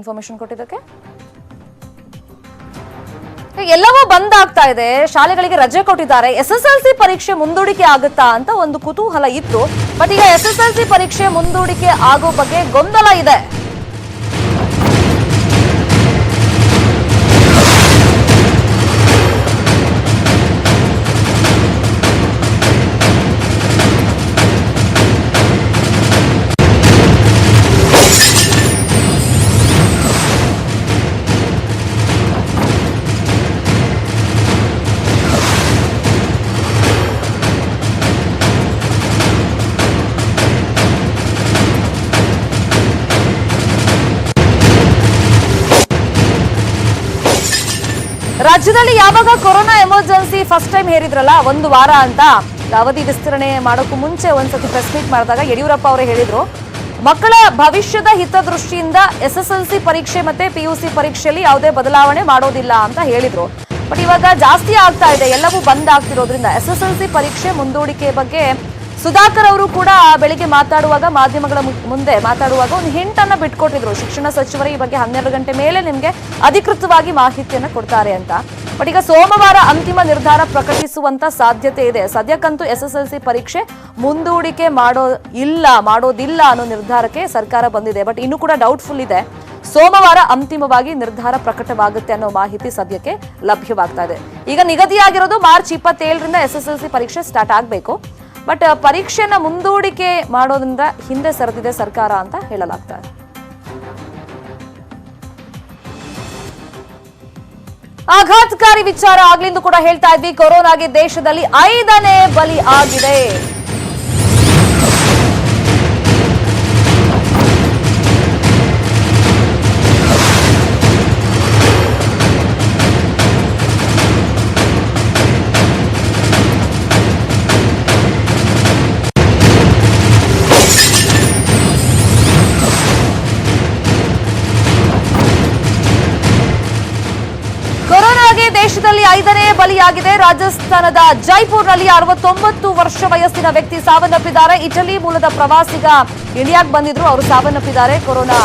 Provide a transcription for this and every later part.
Information ಕೊಟ್ಟಿದ್ದಕ್ಕೆ? ಎಲ್ಲವೂ ಬಂದ್ ಆಗ್ತಾ ಇದೆ. ಶಾಲೆಗಳಿಗೆ ರಜೆ ಕೊಟ್ಟಿದ್ದಾರೆ. ಎಸ್ ಎಸ್ ಎಲ್ ಸಿ ಪರೀಕ್ಷೆ ಮುಂದೂಡಿಕೆ ಆಗುತ್ತಾ ಅಂತ ಒಂದು ಕುತೂಹಲ ಇತ್ತು. ಬಟ್ ಈಗ ಎಸ್ ಎಸ್ ಎಲ್ ಸಿ ಪರೀಕ್ಷೆ ಮುಂದೂಡಿಕೆ ಆಗೋ ಬಗ್ಗೆ ಗೊಂದಲ ಇದೆ. ರಾಜ್ಯದಲ್ಲಿ ಯಾವಾಗ ಕೊರೋನಾ ಎಮರ್ಜೆನ್ಸಿ ಫಸ್ಟ್ ಟೈಮ್ ಹೇರಿದ್ರಲ್ಲ, ಒಂದು ವಾರ ಅಂತ ಅವಧಿ ವಿಸ್ತರಣೆ ಮಾಡೋಕ್ಕೂ ಮುಂಚೆ ಒಂದ್ಸತಿ ಪ್ರೆಸ್ ಮೀಟ್ ಮಾಡಿದಾಗ ಯಡಿಯೂರಪ್ಪ ಅವರೇ ಹೇಳಿದ್ರು. ಮಕ್ಕಳ ಭವಿಷ್ಯದ ಹಿತದೃಷ್ಟಿಯಿಂದ ಎಸ್ ಎಸ್ ಎಲ್ ಸಿ ಪರೀಕ್ಷೆ ಮತ್ತೆ ಪಿ ಯು ಸಿ ಪರೀಕ್ಷೆಯಲ್ಲಿ ಯಾವುದೇ ಬದಲಾವಣೆ ಮಾಡೋದಿಲ್ಲ ಅಂತ ಹೇಳಿದ್ರು. ಬಟ್ ಇವಾಗ ಜಾಸ್ತಿ ಆಗ್ತಾ ಇದೆ, ಎಲ್ಲವೂ ಬಂದ್ ಆಗ್ತಿರೋದ್ರಿಂದ ಎಸ್ ಎಸ್ ಎಲ್ ಸಿ ಪರೀಕ್ಷೆ ಮುಂದೂಡಿಕೆ ಬಗ್ಗೆ ಸುಧಾಕರ್ ಅವರು ಕೂಡ ಬೆಳಿಗ್ಗೆ ಮಾತಾಡುವಾಗ ಮಾಧ್ಯಮಗಳ ಮುಂದೆ ಮಾತಾಡುವಾಗ ಒಂದು ಹಿಂಟ್ ಅನ್ನ ಬಿಟ್ಕೊಟ್ಟಿದ್ರು. ಶಿಕ್ಷಣ ಸಚಿವರು, ಈ ಬಗ್ಗೆ ಹನ್ನೆರಡು ಗಂಟೆ ಮೇಲೆ ನಿಮಗೆ ಅಧಿಕೃತವಾಗಿ ಮಾಹಿತಿಯನ್ನು ಕೊಡ್ತಾರೆ ಅಂತ. ಬಟ್ ಈಗ ಸೋಮವಾರ ಅಂತಿಮ ನಿರ್ಧಾರ ಪ್ರಕಟಿಸುವಂತ ಸಾಧ್ಯತೆ ಇದೆ. ಸದ್ಯಕ್ಕಂತೂ ಎಸ್ ಎಸ್ ಎಲ್ ಸಿ ಪರೀಕ್ಷೆ ಮುಂದೂಡಿಕೆ ಮಾಡೋ, ಇಲ್ಲ, ಮಾಡೋದಿಲ್ಲ ಅನ್ನೋ ನಿರ್ಧಾರಕ್ಕೆ ಸರ್ಕಾರ ಬಂದಿದೆ. ಬಟ್ ಇನ್ನು ಕೂಡ ಡೌಟ್ಫುಲ್ ಇದೆ. ಸೋಮವಾರ ಅಂತಿಮವಾಗಿ ನಿರ್ಧಾರ ಪ್ರಕಟವಾಗುತ್ತೆ ಅನ್ನೋ ಮಾಹಿತಿ ಸದ್ಯಕ್ಕೆ ಲಭ್ಯವಾಗ್ತಾ ಇದೆ. ಈಗ ನಿಗದಿಯಾಗಿರೋದು ಮಾರ್ಚ್ ಇಪ್ಪತ್ತೇಳರಿಂದ ಎಸ್ ಎಸ್ ಎಲ್ ಸಿ ಪರೀಕ್ಷೆ ಸ್ಟಾರ್ಟ್ ಆಗಬೇಕು. ಬಟ್ ಪರೀಕ್ಷೆನ ಮುಂದೂಡಿಕೆ ಮಾಡೋದ್ರಿಂದ ಹಿಂದೆ ಸರಿದಿದೆ ಸರ್ಕಾರ ಅಂತ ಹೇಳಲಾಗ್ತಾ ಆಘಾತಕಾರಿ ವಿಚಾರ ಆಗ್ಲಿಂದು ಕೂಡ ಹೇಳ್ತಾ ಇದ್ವಿ. ಕೊರೋನಾಗೆ ದೇಶದಲ್ಲಿ ಐದನೇ ಬಲಿ ಆಗಿದೆ. ದೇಶದಲ್ಲಿ ಐದನೇ ಬಲಿಯಾಗಿದೆ. ರಾಜಸ್ಥಾನದ ಜೈಪುರ್ನಲ್ಲಿ ಅರವತ್ತೊಂಬತ್ತು ವರ್ಷ ವಯಸ್ಸಿನ ವ್ಯಕ್ತಿ ಸಾವನ್ನಪ್ಪಿದ್ದಾರೆ. ಇಟಲಿ ಮೂಲದ ಪ್ರವಾಸಿಗ ಇಂಡಿಯಾಗೆ ಬಂದಿದ್ರು. ಅವರು ಸಾವನ್ನಪ್ಪಿದ್ದಾರೆ. ಕೊರೋನಾ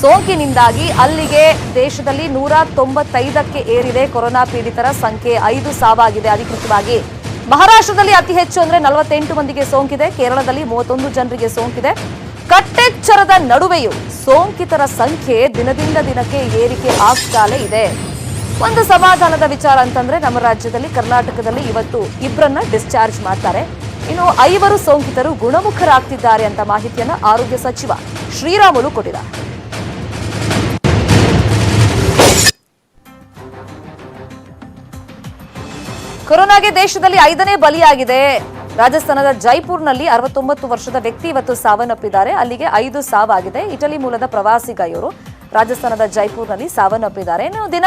ಸೋಂಕಿನಿಂದಾಗಿ ಅಲ್ಲಿಗೆ ದೇಶದಲ್ಲಿ ನೂರ ತೊಂಬತ್ತೈದಕ್ಕೆ ಏರಿದೆ. ಕೊರೋನಾ ಪೀಡಿತರ ಸಂಖ್ಯೆ ಐದು ಸಾವಾಗಿದೆ. ಅಧಿಕೃತವಾಗಿ ಮಹಾರಾಷ್ಟ್ರದಲ್ಲಿ ಅತಿ ಹೆಚ್ಚು ಅಂದ್ರೆ ನಲವತ್ತೆಂಟು ಮಂದಿಗೆ ಸೋಂಕಿದೆ. ಕೇರಳದಲ್ಲಿ ಮೂವತ್ತೊಂದು ಜನರಿಗೆ ಸೋಂಕಿದೆ. ಕಟ್ಟೆಚ್ಚರದ ನಡುವೆಯೂ ಸೋಂಕಿತರ ಸಂಖ್ಯೆ ದಿನದಿಂದ ದಿನಕ್ಕೆ ಏರಿಕೆ ಆಗ್ತಾಲೇ ಇದೆ. ಒಂದು ಸಮಾಧಾನದ ವಿಚಾರ ಅಂತಂದ್ರೆ ನಮ್ಮ ರಾಜ್ಯದಲ್ಲಿ, ಕರ್ನಾಟಕದಲ್ಲಿ ಇವತ್ತು ಇಬ್ಬರನ್ನ ಡಿಸ್ಚಾರ್ಜ್ ಮಾಡ್ತಾರೆ. ಇನ್ನು ಐವರು ಸೋಂಕಿತರು ಗುಣಮುಖರಾಗ್ತಿದ್ದಾರೆ ಅಂತ ಮಾಹಿತಿಯನ್ನ ಆರೋಗ್ಯ ಸಚಿವ ಶ್ರೀರಾಮುಲು ಕೊಟ್ಟಿದ್ದಾರೆ. ಕೊರೋನಾಗೆ ದೇಶದಲ್ಲಿ ಐದನೇ ಬಲಿಯಾಗಿದೆ. ರಾಜಸ್ಥಾನದ ಜೈಪುರ್ನಲ್ಲಿ ಅರವತ್ತೊಂಬತ್ತು ವರ್ಷದ ವ್ಯಕ್ತಿ ಇವತ್ತು ಸಾವನ್ನಪ್ಪಿದ್ದಾರೆ. ಅಲ್ಲಿಗೆ ಐದು ಸಾವಾಗಿದೆ. ಇಟಲಿ ಮೂಲದ ಪ್ರವಾಸಿಗ ಇವರು ರಾಜಸ್ಥಾನದ ಜೈಪುರ್ನಲ್ಲಿ ಸಾವನ್ನಪ್ಪಿದ್ದಾರೆ. ಇನ್ನು ದಿನ